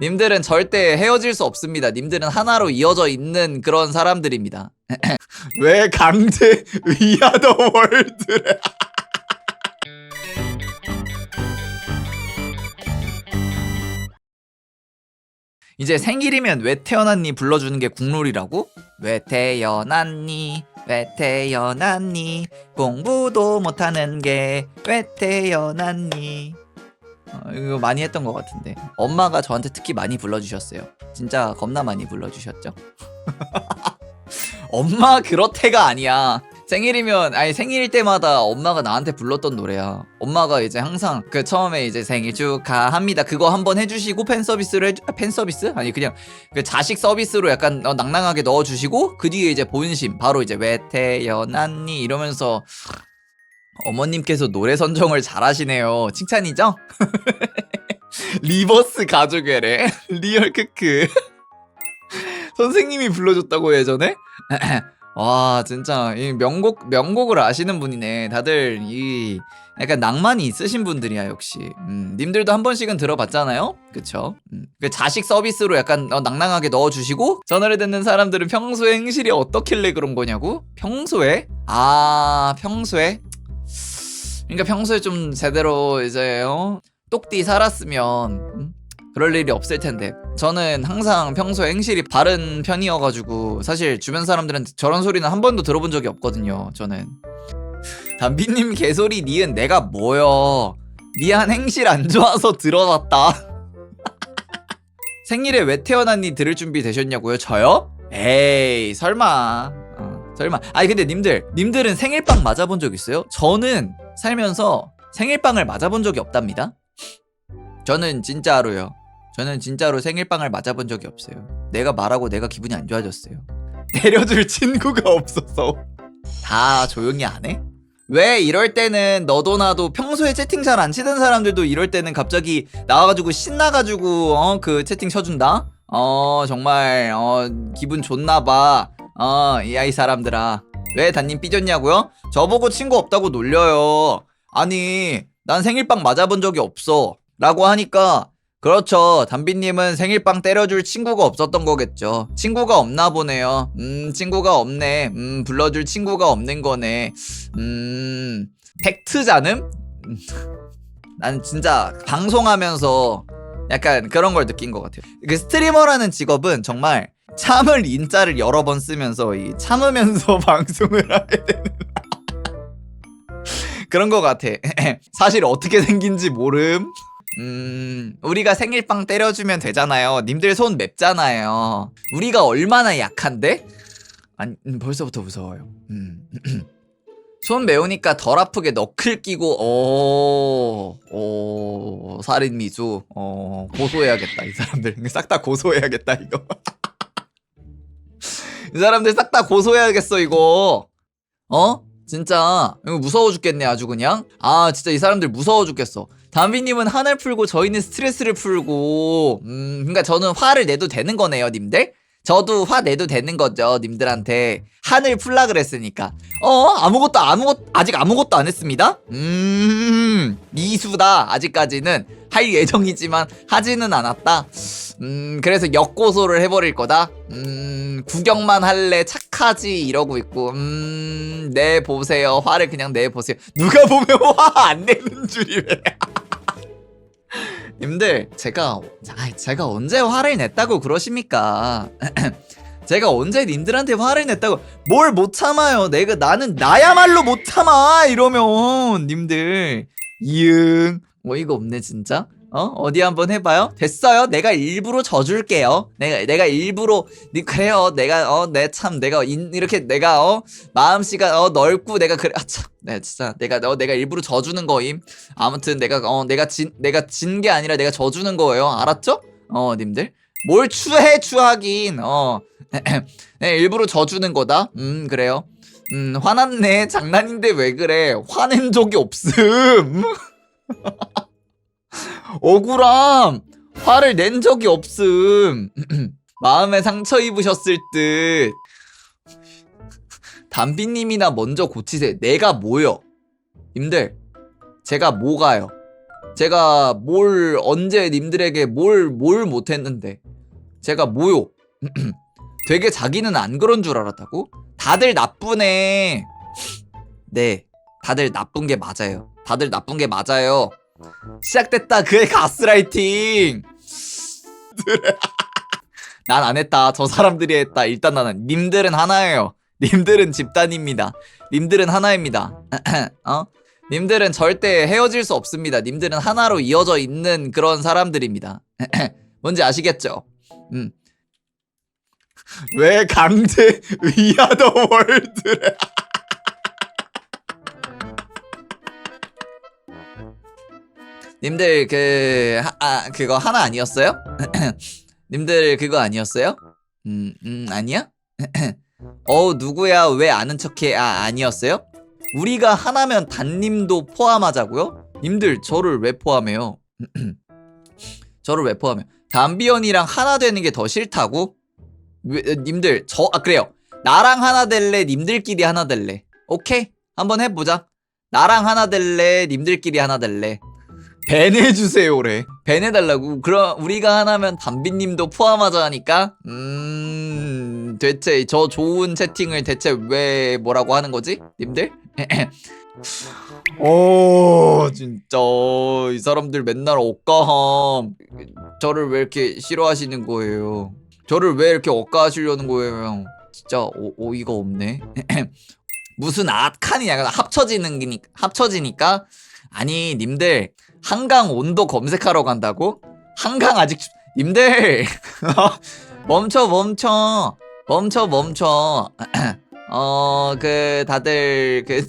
님들은 절대 헤어질 수 없습니다. 님들은 하나로 이어져 있는 그런 사람들입니다. 왜 강제 위아더 월드래? 이제 생일이면 왜 태어났니 불러주는 게 국룰이라고? 왜 태어났니? 왜 태어났니? 공부도 못하는 게 왜 태어났니? 어, 이거 많이 했던 것 같은데 엄마가 저한테 특히 많이 불러주셨어요. 진짜 겁나 많이 불러주셨죠. 엄마 그렇대가 아니야. 생일이면 아니 생일 때마다 엄마가 나한테 불렀던 노래야. 엄마가 이제 항상 그 처음에 이제 생일 축하합니다 그거 한번 해주시고 팬 서비스를 해주, 아, 팬 서비스 아니 그냥 그 자식 서비스로 약간 어, 낭낭하게 넣어주시고 그 뒤에 이제 본심 바로 이제 왜 태어났니 이러면서 어머님께서 노래 선정을 잘하시네요. 칭찬이죠? 리버스 가족애래? 리얼 크크. 선생님이 불러줬다고 예전에? 와 진짜. 이 명곡 명곡을 아시는 분이네. 다들 이 약간 낭만이 있으신 분들이야 역시. 음, 님들도 한 번씩은 들어봤잖아요? 그쵸? 음, 그 자식 서비스로 약간 어, 낭낭하게 넣어주시고 전화를 듣는 사람들은 평소에 행실이 어떻길래 그런 거냐고? 평소에? 아 평소에 그러니까 평소에 좀 제대로 이제 어? 똑띠 살았으면 음? 그럴 일이 없을 텐데 저는 항상 평소에 행실이 바른 편이어가지고 사실 주변 사람들은 저런 소리는 한 번도 들어본 적이 없거든요 저는 담비님 개소리 니은 내가 뭐여 니한 행실 안 좋아서 들어놨다 생일에 왜 태어났니 들을 준비 되셨냐고요 저요? 에이 설마 어, 설마 아니 근데 님들 님들은 생일빵 맞아본 적 있어요? 저는 살면서 생일빵을 맞아본 적이 없답니다 저는 진짜로요 저는 진짜로 생일빵을 맞아본 적이 없어요. 내가 말하고 내가 기분이 안 좋아졌어요. 내려줄 친구가 없어서. 다 조용히 안 해? 왜 이럴 때는 너도 나도 평소에 채팅 잘 안 치던 사람들도 이럴 때는 갑자기 나와가지고 신나가지고 어 그 채팅 쳐준다? 어 정말 어 기분 좋나봐. 어, 이 아이 사람들아. 왜 담임 삐졌냐고요? 저보고 친구 없다고 놀려요. 아니, 난 생일빵 맞아본 적이 없어. 라고 하니까, 그렇죠. 담비님은 생일빵 때려줄 친구가 없었던 거겠죠. 친구가 없나 보네요. 음, 친구가 없네. 음, 불러줄 친구가 없는 거네. 음, 팩트자는 난 진짜 방송하면서 약간 그런 걸 느낀 것 같아요. 그 스트리머라는 직업은 정말 참을 인자를 여러 번 쓰면서 이 참으면서 방송을 하게 되는 그런 것 같아. 사실 어떻게 생긴지 모름. 음, 우리가 생일빵 때려주면 되잖아요. 님들 손 맵잖아요. 우리가 얼마나 약한데? 아니, 음, 벌써부터 무서워요. 음. 손 매우니까 덜 아프게 너클 끼고, 오, 오, 살인 미수, 어, 고소해야겠다, 이 사람들. 싹 다 고소해야겠다, 이거. 이 사람들 싹 다 고소해야겠어, 이거. 어? 진짜. 이거 무서워 죽겠네 아주 그냥. 아 진짜 이 사람들 무서워 죽겠어. 담비님은 한을 풀고 저희는 스트레스를 풀고. 음 그러니까 저는 화를 내도 되는 거네요 님들? 저도 화 내도 되는 거죠 님들한테. 한을 풀라 그랬으니까. 어? 아무것도 아무것 아직 아무것도 안 했습니다? 음 미수다. 아직까지는 할 예정이지만 하지는 않았다. 음 그래서 역고소를 해버릴 거다. 음 구경만 할래. 착하지. 이러고 있고. 음 내 보세요. 화를 그냥 내 보세요. 누가 보면 화 안 내는 줄이래. 님들 제가 아, 제가 언제 화를 냈다고 그러십니까? 제가 언제 님들한테 화를 냈다고? 뭘 못 참아요. 내가 나는 나야말로 못 참아. 이러면 님들 이응. 어이가 없네 진짜? 어? 어디 한번 해봐요? 됐어요? 내가 일부러 져줄게요. 내가 내가 일부러 니 그래요. 내가 어 내 참 내가 인, 이렇게 내가 어 마음씨가 어 넓고 내가 그래. 아 참. 네 진짜. 내가 어 내가 일부러 져주는 거임. 아무튼 내가 어 내가 진 내가 진 게 아니라 내가 져주는 거예요. 알았죠? 어 님들? 뭘 추해 추하긴. 어. 네, 일부러 져주는 거다. 음 그래요 음 화났네. 장난인데 왜 그래? 화낸 적이 없음. 억울함. 화를 낸 적이 없음. 마음에 상처 입으셨을 듯. 담비님이나 먼저 고치세요 내가 뭐요 님들 제가 뭐가요? 제가 뭘 언제 님들에게 뭘 뭘 못했는데? 제가 뭐요? 되게 자기는 안 그런 줄 알았다고? 다들 나쁘네. 네, 다들 나쁜 게 맞아요. 다들 나쁜 게 맞아요. 시작됐다 그의 가스라이팅. 난 안 했다. 저 사람들이 했다. 일단 나는 님들은 하나예요. 님들은 집단입니다. 님들은 하나입니다. 어? 님들은 절대 헤어질 수 없습니다. 님들은 하나로 이어져 있는 그런 사람들입니다. 뭔지 아시겠죠? 음. 왜 강제 위아더 월드래? 님들 그 하, 아, 그거 하나 아니었어요? 님들 그거 아니었어요? 음, 음 아니야? 어 누구야 왜 아는 척해 아 아니었어요? 우리가 하나면 단님도 포함하자고요? 님들 저를 왜 포함해요? 저를 왜 포함해요? 담비언이랑 하나 되는 게 더 싫다고? 님들 저 아 그래요. 나랑 하나 될래 님들끼리 하나 될래. 오케이. 한번 해보자. 나랑 하나 될래 님들끼리 하나 될래. 밴 해주세요래 밴 해달라고. 그럼 우리가 하나면 담비님도 포함하자 하니까. 음 대체 저 좋은 채팅을 대체 왜 뭐라고 하는 거지 님들? 오 진짜. 이 사람들 맨날 억까함. 저를 왜 이렇게 싫어하시는 거예요 저를 왜 이렇게 억까하시려는 거예요 진짜 오, 어이가 없네. 무슨 악한이냐 합쳐지는 기니 합쳐지니까? 아니 님들 한강 온도 검색하러 간다고? 한강 아직 춥- 님들! 멈춰 멈춰. 멈춰 멈춰. 어 그 다들 그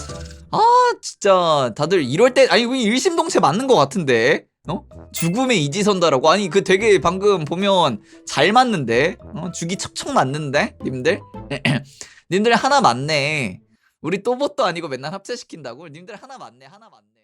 아 진짜. 다들 이럴 때 아니 일심동체 맞는 것 같은데 어? 죽음의 이지선다라고? 아니 그 되게 방금 보면 잘 맞는데? 어? 죽이 척척 맞는데? 님들? 님들 하나 맞네. 우리 또봇도 아니고 맨날 합체시킨다고? 님들 하나 맞네 하나 맞네